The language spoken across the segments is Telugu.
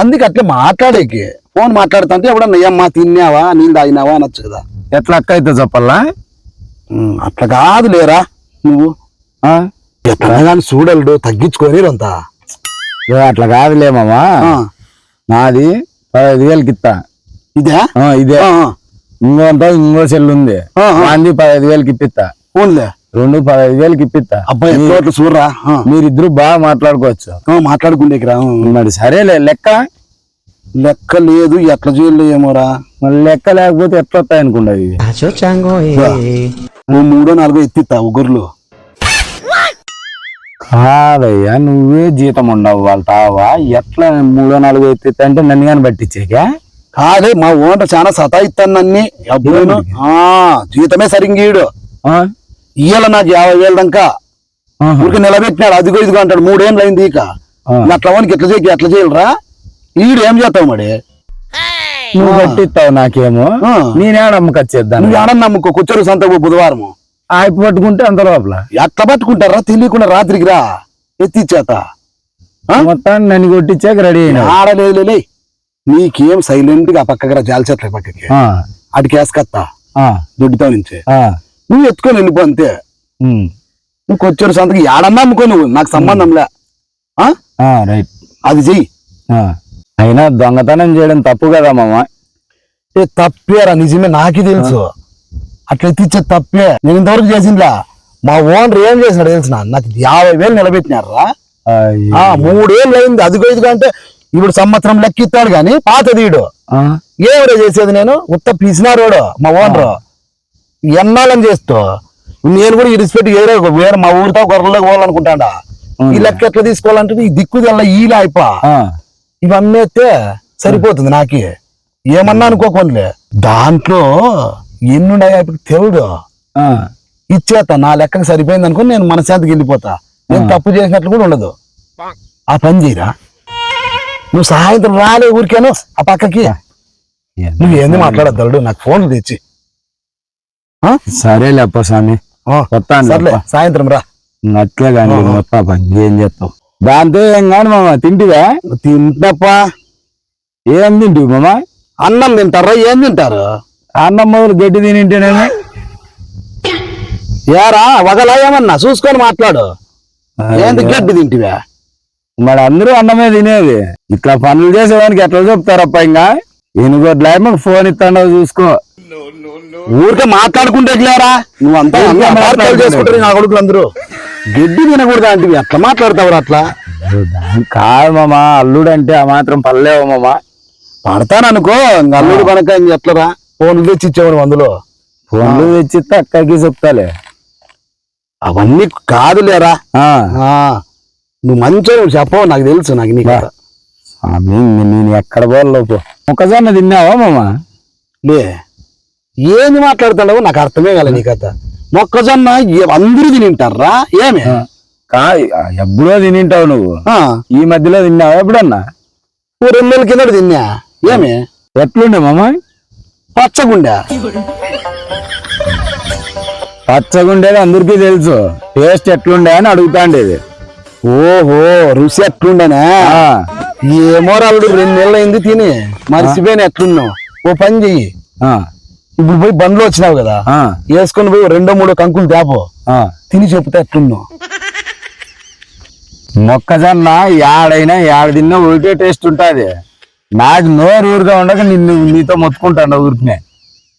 అందుకే అట్లా మాట్లాడేకి. ఫోన్ మాట్లాడుతుంటే ఎవడన్నా అమ్మా తిన్నావా? నీళ్ళు తాగినావా? అనొచ్చు కదా ఎట్లా అక్క అయితే చెప్పాలా? అట్లా కాదు లేరా నువ్వు? ఆ? ఎట్లా కానీ చూడలుడు తగ్గించుకొని అంతా అట్లా కాదులే మామా. నాది పదహైదు వేలకి ఇస్తా ఇదే? ఇదే. ఇంకోంత ఇంకో సెల్ ఉంది. నాది పదహైదు వేలకి ఇప్పిస్తా ఫోన్లే రెండు పదహైదు వేలకి ఇప్పిస్తా అబ్బాయి చూడరా? మీరిద్దరు బాగా మాట్లాడుకోవచ్చు. ఆ, మాట్లాడుకుండేకి రా ఆ. మరి సరేలే లెక్క? లెక్క లేదు ఎట్లా చేయలేదు ఏమోరా మరి లెక్క లేకపోతే ఎట్లా వస్తాయి eh. ఓ మూడో నాలుగో ఎత్తిత్తా ఊగుర్లు కాదయ్యా నువ్వే జీతం ఉండవు వాళ్ళ తావా? ఎట్లా మూడో నాలుగో ఎత్తి అంటే నన్ను కానీ పట్టించేకా? కాదే మా ఓనర్ చాలా సతాయిస్తాను ఆ జీతమే సరింగీడు. ఆ? ఇయ్యాల నాకు యాభై వేలు దాకా. ఊరికి నిలబెట్టినాడు. అదిగో ఇదిగో అంటాడు. మూడేళ్ళు అయింది ఇక. అట్లా వానికి ఎట్లా చేయకి ఎట్లా చేయాలరా? ఈడు ఏం చేస్తావు మరి? నువ్వు పట్టిస్తావు నాకేమో. నేనేడ అమ్మకొచ్చేద్దాను నువ్వు ఆడని నమ్ముకో? కూర్చొని సంతకు బుధవారం. ఆయిపు పట్టుకుంటే అంత లోపల? ఎట్లా పట్టుకుంటారా? తెలియకుండా రాత్రికి రా. ఎత్తిచ్చేత. ఆ? మొత్తాన్ని నన్ను కొట్టించాక రెడీ అయినా ఆడలేదులే నీకేం సైలెంట్గా పక్కకి రా జాలి చెట్ల పక్కకి అటు కేసుకత్తా దుడ్డుతో నుంచి. నువ్వు ఎత్తుకొని వెళ్ళిపో అంతే. నువ్వు కొచ్చారు సంతకి ఏడన్నా అమ్ముకో నువ్వు. నాకు సంబంధంలే. ఆ? రైట్. అది చెయ్యి. అయినా దొంగతనం చేయడం తప్పు కదా మామ? ఏ తప్పేరా నిజమే నాకే తెలుసు. అట్లా ఎత్తిచ్చే తప్పే. నేను ఇంతవరకు చేసిందిలా. మా ఓనర్ ఏం చేసినాడు తెలిసిన నాకు యాభై వేలు నిలబెట్టినారా మూడేళ్ళు అయింది. అదిగో ఇదిగో అంటే ఇప్పుడు సంవత్సరం లెక్క ఇస్తాడు కానీ పాత తీయడు? ఏమిరా చేసేది నేను? ఉత్త పిసినారోడు మా ఓనర్. ఎన్నాళ్ళని చేస్తూ? నేను కూడా ఈ రెస్పెక్ట్ వేరే వేరే మా ఊరితో గొర్రెలకు పోవాలనుకుంటాడా. ఈ లెక్క ఎట్లా తీసుకోవాలంటే ఈ దిక్కు తెల్ల ఈలా అయిపో. ఇవన్నీ అయితే సరిపోతుంది నాకి. ఏమన్నా అనుకోకుండా దాంట్లో ఎన్నుండయా ఇప్పుడు తెవుడు ఆ. ఇచ్చేత నా లెక్కకు సరిపోయింది అనుకుని నేను మనశాంతికి వెళ్ళిపోతా. నేను తప్పు చేసినట్లు కూడా ఉండదు. ఆ పని చేయరా? నువ్వు సాయంత్రం రాలే ఊరికేను ఆ పక్కకి. నువ్వు ఏంది మాట్లాడద్దాడు నాకు ఫోన్లు తెచ్చి? సరేలే అప్ప స్వామి. సర్లే. సాయంత్రం రా. అట్లే కానీ. మొత్తం ఏం చేస్తావు? దాంతో ఏం కాని మామ తింటివా? తింటప్పా. ఏం తింటివి మామ? అన్నం తింటారా ఏం తింటారు? అన్నం మొదలు గడ్డి తినింటేనేమి ఏరా వగలా ఏమన్నా? చూసుకొని మాట్లాడు. ఏంది గడ్డి తింటివా? మరి అందరూ అన్నమే తినేది. ఇట్లా పనులు చేసేవానికి ఎట్లా చెప్తారప్ప ఇంకా? ఎనుగోట్ల ఫోన్ ఇస్తాడో చూసుకో. ఊరికే మాట్లాడుకుంటే లేరా నువ్వు అంతా ఊరికే అన్ని అపార్థాలు మాట్లాడుకునేది. చేసుకుంటారు నా కొడుకులు అందరూ? గడ్డి తినకూడదు అంటే ఎట్లా మాట్లాడతావు అట్లా? కాదు మామ అల్లుడు అంటే ఆ మాత్రం పర్లేవు మామ. పడతాను అనుకో ఇంకా అల్లుడు కనుక ఎట్లరా? ఫోన్ తెచ్చి ఇచ్చేవాడు అందులో ఫోన్లు తెచ్చిస్తే అక్కడికి చెప్తాలే. అవన్నీ కాదులేరా? ఆ, ఆ, నువ్వు మంచిగా చెప్పవు? నాకు తెలుసు నాకు నీ కథ. స్వామి, నేను ఎక్కడ పోలేపు ఒకసారి తిన్నావా మామ? లే. ఏంది మాట్లాడుతున్నావు నాకు అర్థమే కాలే నీ కథ. మొక్కజొన్న అందరూ తింటారా ఏమి? కా ఎప్పుడో తినింటావు నువ్వు. ఈ మధ్యలో తిన్నావా ఎప్పుడన్నా? ఓ రెండు నెలల కింద తిన్నా. ఏమి? ఎట్లుండే మామ? పచ్చగుండా. పచ్చగుండేది అందరికీ తెలుసు. టేస్ట్ ఎట్లుండే అని అడుగుతాండేది. ఓహో రుచి ఎట్లుండనా? ఏమో రాళ్ళు రెండు నెలలు అయింది తిని మర్చిపోయిన ఎట్లున్నావు? ఓ పని చెయ్యి. ఆ, ఇప్పుడు పోయి బండ్లో వచ్చినావు కదా వేసుకొని పోయి రెండో మూడో కంకులు తేపో. ఆ. తిని చెప్తే ఎట్లున్నావు మొక్కజొన్న యాడైనా యాడ తిన్నా ఒకటే టేస్ట్ ఉంటది. నాకు నోరు ఊరుగా ఉండక నిన్ను నీతో మొత్తుకుంటాను ఊరికినే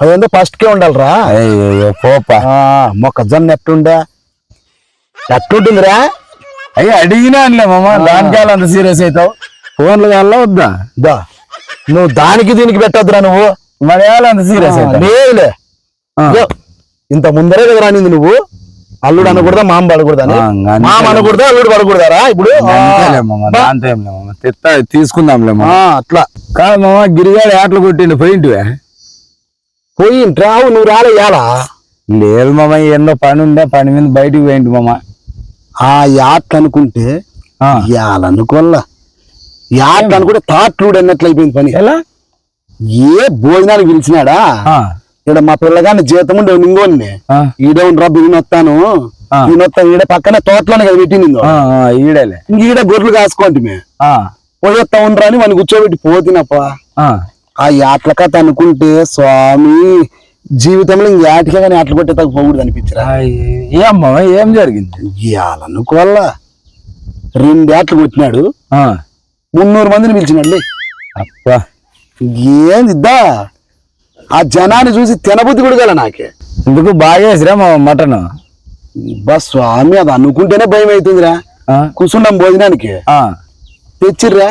అదేందో ఫస్ట్ కే ఉండాలిరా. అయ్యో పోప మొక్కజొన్న ఎట్లుండా? ఎట్లుంటుందిరా? అయ్యి అడిగినా అనిలే మామ దానికాల అంత సీరియస్ అవుతావు? ఫోన్లు కావాలా వద్దా? దా. నువ్వు దానికి దీనికి పెట్టొద్దురా నువ్వు. అంత సీరియస్ లేదులే. ఇంత ముందరే కదా రానింది నువ్వు. అల్లుడు అనకూడదా మామ పడకూడదా. మామ అనకూడదా అల్లుడు పడకూడదారా ఇప్పుడు? తీసుకుందాంలే అట్లా. కాదు మామ గిరిగాడు ఏట్లు కొట్టిండు పోయింటివే? పోయి రావు నువ్వు రాలే ఇయాలా లేదు మామ ఎన్నో పని ఉండే పని మీద బయటికి పోయింటి మామ. ఆ యాట్ అనుకుంటే ఆ. ఇయాలనుకోల్లా యాట్ అనుకుంటే తాట్లుడు అన్నట్లు అయిపోయింది పని. ఎలా? ఏ భోజనానికి పిలిచినాడా? ఆ, ఇక్కడ మా పిల్లగాని జీతం ఉండే నింగోని ఈడే ఉండరా బిగినొత్తాను ఈడ పక్కన తోటలోనే కదా పెట్టింది ఈడేలే. ఈడ గొర్రెలు కాసుకోండి మే. ఆ, పోయేస్తా ఉండరా అని వాడిని కూర్చోబెట్టి పోతినప్ప. ఆ, ఆ యాట్ల కథ అనుకుంటే స్వామి జీవితంలో ఇంక యాటికే కానీ అట్ల కొట్టే తగ్గ పోకూడదు అనిపించరా. అయ్య, ఏం జరిగింది? ఇవ్వాలనుకోవాలా రెండు యాట్లు కొట్టినాడు. ఆ, మున్నూరు మందిని పిలిచినాడు అబ్బా. ఏంది ఇద్దా ఆ జనాన్ని చూసి తినబుద్ధి కూడా గల నాకే. ఇందుకు బాగా వేసిరా మామ మటన్? బా స్వామి అది అనుకుంటేనే భయం అవుతుందిరా. కూర్చుండం భోజనానికి. తెచ్చిర్రా?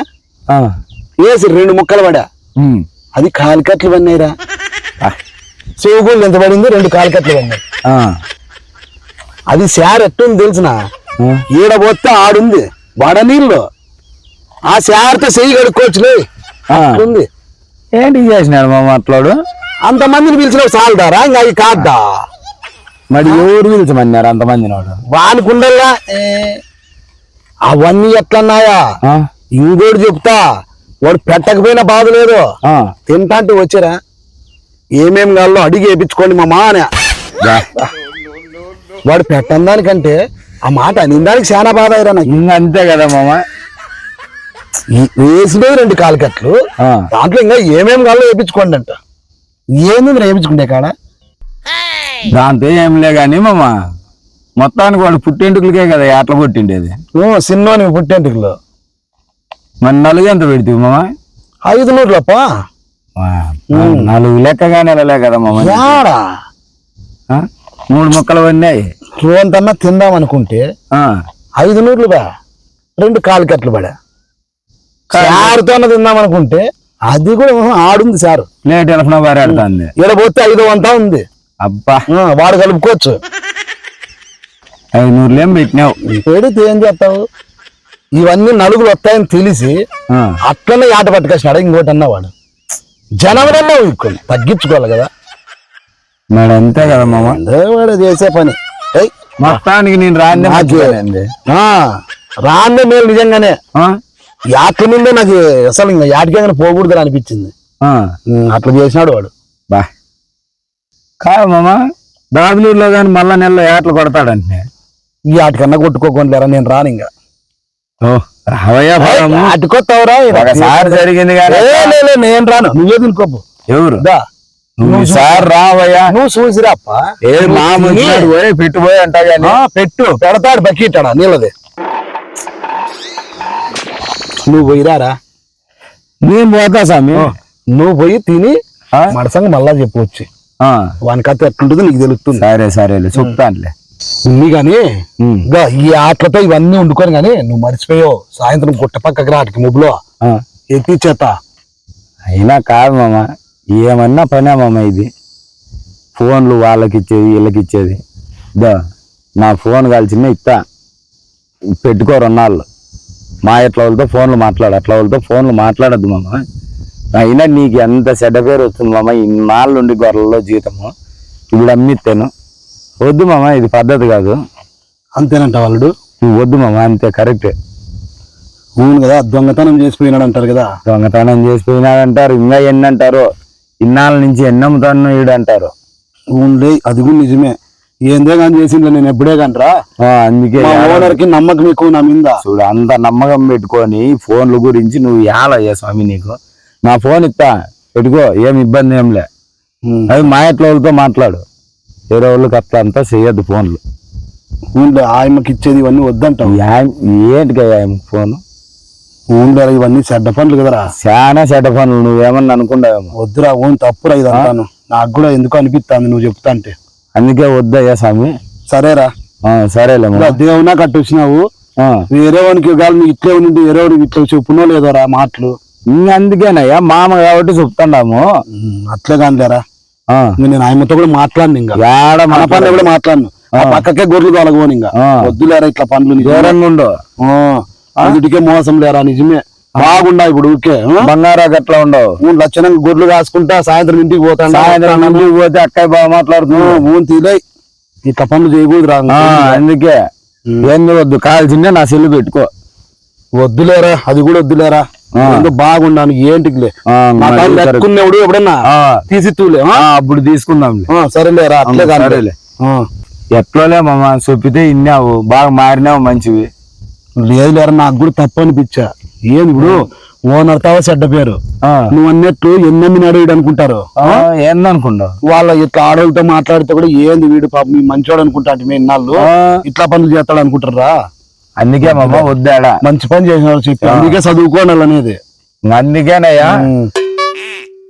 వేసి రెండు ముక్కలు పడా అది కాలికట్లు పడినాయిరా చెవుగోళ్ళు ఎంత పడింది రెండు కాలికట్లు పడినాయి అది శార్ ఎట్టుంది తెలిసిన? ఈడ పోతే ఆడుంది. వడ నీళ్ళు. ఆ శారతో చెయ్యి కడుక్కోవచ్చులే. ఉంది ఏంటి చేసినాడు మామ అట్లాడు? అంతమందిని పిలిచిన చాలుదారా? ఇంకా అవి కాద్దా మరి ఎవరు పిలిచమన్నారు అంతమంది వాడు వానుకుండల్లా అవన్నీ ఎట్లన్నాయా? ఇంకోటి చెప్తా వాడు పెట్టకపోయినా బాధ లేదు. తింటాంటే వచ్చారా? ఏమేం కావాలో అడిగి వేయించుకోండి మా మా అని. వాడు పెట్టని దానికంటే ఆ మాట అనిందానికి చాలా బాధ అయ్యారా నాకు. ఇంక అంతే కదా మామ. వేసినవి రెండు కాలికట్లు. దాంట్లో ఇంకా ఏమేం కావాలో వేయించుకోండి అంట. ఏంది వేయించుకుంటే కాడ? దాంతో ఏం లే కానీ మామ మొత్తానికి వాడు పుట్టింటికలకే కదా ఏట్ల కొట్టిండేది. ఓ, సిన్నోని పుట్టేంటికలు. మరి నలుగు ఎంత పెడితే మామ? ఐదు ఆ, నలుగు లెక్కగానే వెళ్ళలే కదా మామ మూడు ముక్కలు పడినాయి. రోంతన్నా తిందాం అనుకుంటే ఐదు నూరులు బా రెండు కాలికట్లు పడా? సారుతో తిందాం అనుకుంటే అది కూడా ఆడుంది సారు. ఎలఫన బారాడుతుంది ఈడ పోతే ఐదు వంతా ఉంది. అబ్బా. వాడు కలుపుకోవచ్చు. ఐదు నూరులేం పెట్టినావు పెడితే ఏం చేస్తావు? ఇవన్నీ నలుగురు వస్తాయని తెలిసి అట్లనే ఆట పట్టుకొచ్చినాడు. ఇంకోటి అన్నా వాడు జనవరన్నా ఇక్కుని తగ్గించుకోవాలి కదా. మరి అంతే కదా మామ. అదే వాడు చేసే పని. మొత్తానికి నేను రాందే రాందే మేలు నిజంగానే. యాట్ల నుండే నాకు అసలు ఇంకా యాటికే పోకూడదు అనిపించింది. అట్లా చేసినాడు వాడు. బా. కాదు మామ దాబిలూరులో కానీ మళ్ళా నెలలో ఏట్లు కొడతాడంటే? ఈ ఆటికన్నా కొట్టుకోకుండా లేరా నేను రాను ఇంకా. ఆటికొత్తావురా ఒకసారి జరిగింది నేను రాను. నువ్వే తినుకోపు ఎవరు? దా. నువ్వు ఈసారి రావయ్యా. నువ్వు చూసిరా అప్ప. ఏ మామ వచ్చినాడు పోయి అంటా పెట్టు. పెడతాడు బకెట్టాడా నీళ్ళది. నువ్వు పోయిరారా నేను పోతా స్వామి నువ్వు పోయి తిని? మడసంగా మళ్ళా చెప్పవచ్చు ఆ, వాని కథ ఎట్లుంటుందో నీకు తెలుస్తుంది. సరే సరేలే చెప్తానులే. ఉంది కానీ ఈ ఆటలతో ఇవన్నీ వండుకొని కానీ నువ్వు మర్చిపోయావు. సాయంత్రం గుట్ట పక్కకి రాటికి ముబ్బులో. ఆ. ఎత్తిచ్చేత అయినా కాదు మామ ఏమన్నా పనే మామ ఇది. ఫోన్లు వాళ్ళకి ఇచ్చేది వీళ్ళకి ఇచ్చేది దా నా ఫోన్ కాల్చిన ఇస్తా పెట్టుకోరు అన్నాళ్ళు మా ఎట్లా వాళ్ళతో ఫోన్లు మాట్లాడు అట్లా వాళ్ళతో ఫోన్లు మాట్లాడద్దు మామ. అయినా నీకు ఎంత చెడ్డ పేరు వస్తుంది మామ ఇన్నాళ్ళు ఉండి గొర్రెల్లో జీతము ఇప్పుడు అమ్మిస్తాను వద్దు మామ ఇది పద్ధతి కాదు. అంతేనంట వాళ్ళు నువ్వు వద్దు మామ అంతే కరెక్టే అవును కదా దొంగతనం చేసిపోయినాడు అంటారు కదా. దొంగతనం చేసిపోయినాడంటారు ఇంకా ఎన్ని అంటారు ఇన్నాళ్ళ నుంచి ఎన్ని అమ్ముతాను ఈడు అంటారు అవునులే అది కూడా నిజమే. ఏందే కానీ చేసిండ్లే నేను ఎప్పుడే కంటరా ఆ, అందుకే ఓనర్కి నమ్మకం ఎక్కువ నా మీద. చూడు అంత నమ్మకం పెట్టుకొని ఫోన్ల గురించి నువ్వు ఏలయ్యా స్వామి నీకు? నా ఫోన్ ఇస్తా పెట్టుకో ఏం ఇబ్బంది ఏం లే. ఉమ్. అది మా ఇంట్లో వాళ్ళతో మాట్లాడు. వేరే వాళ్ళకి అట్లా అంతా చేయొద్దు ఫోన్లు. అవునులే ఆయమ్మకి ఇచ్చేది ఇవన్నీ వద్దంటాం ఏంటికయ్యా ఫోన్? అవునులే ఇవన్నీ చెడ్డ పనులు కదరా? చాలా చెడ్డ పనులు నువ్వేమన్నా అనుకుంటావేమో. వద్దురా ఓన్ తప్పురా ఇది అంటాను నాకు కూడా ఎందుకు అనిపిస్తుంది నువ్వు చెప్తా అంటే. అందుకే వద్దయ్యా స్వామి. సరేరా. సరేలే దేవునా కట్టొచ్చినావు వేరే వానికి నువ్వు ఇట్లే ఉండి వేరే వాడికి ఇట్లా చెప్పునో లేదోరా మాటలు. అందుకేనయ్యా మామ కాబట్టి చెప్తాండాము అట్లే ఇంక నేను ఆయనతో కూడా మాట్లాడిను ఇంకా. మన మాట్లాడ- పనులు కూడా మాట్లాడను. ఆ పక్కకే గొర్రెలు తొలగోను ఇంకా. వద్దులేరా ఇట్లా పనులు. దూరంగా ఉండు. ఆ, అందుకే మోసం లేరా నిజమే. బాగుండా ఇప్పుడు? బంగారాకు ఎట్లా ఉండవు? లక్షణంగా గొర్రెలు కాసుకుంటా సాయంత్రం ఇంటికి పోతాను సాయంత్రం ఇంటికి పోతే అక్కయ్య బాగా మాట్లాడుతున్నావు ఊన్ తీలే ఇట్లా పనులు చేయకూడదు రా అందుకే. ఏంది వద్దు కాల్సిందే నా సెల్లు పెట్టుకో. వద్దులేరా అది కూడా వద్దులేరా? బాగుండాను ఏంటికిలే. లెక్కున్నప్పుడు ఎప్పుడన్నా తీసి తూలే అప్పుడు తీసుకుందాంలే. ఆ, సరేలేరా అట్లే కానీ. ఎట్లోలే మామ చెప్పితే ఇన్నావు బాగా మారినావు మంచివి. లేదు లేరా నాకు కూడా తప్పు అనిపించా. ఏంది ఇప్పుడు? ఓనర్ తావ చెడ్డ పేరు. నువ్వు అన్నట్టు ఎన్నెమ్మినాడు వీడు అనుకుంటారు? ఆ, ఏందనుకుంటావు? వాళ్ళ ఇట్లా ఆడవాళ్ళతో మాట్లాడితే కూడా ఏంది వీడు పాప మీ మంచోడు అనుకుంటా అంటే మీ ఇన్నాళ్ళు. ఇట్లా పనులు చేస్తాడు అనుకుంటారా? అందుకే మామ వద్దాడా? మంచి పని చేసినారు చెప్పి. అందుకే చదువుకోవాలి అనేది. అందుకేనయ్యా.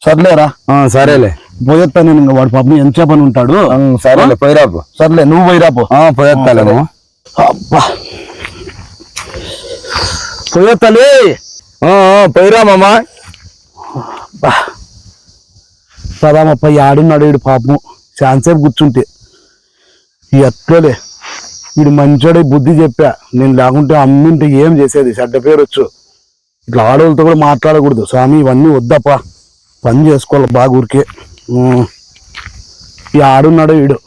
సర్లేరా? సరేలే. పోయేస్తా నేను ఇంకా వాడు పాపం ఎంత పని ఉంటాడు? సరేలే పోయిరాపు. సర్లే నువ్వు పోయిరాపో. ఆ, పోయేస్తాలేమో అబ్బా. పోయేస్తాలే ఆ, ఆ, పోయిరా మామ. సదామప్ప ఆడున్నాడు వీడు పాపం. ఛాన్సేపు కూర్చుంటే. ఎత్తలే వీడు మంచోడే బుద్ధి చెప్పా. నేను లేకుంటే అమ్మింటే ఏం చేసేది? చెడ్డ పేరు వచ్చు. ఇట్లా ఆడవాళ్ళతో కూడా మాట్లాడకూడదు. స్వామి ఇవన్నీ వద్దప్పా. పని చేసుకోవాలి బాగా ఊరికే. ఈ ఆడున్నాడు వీడు.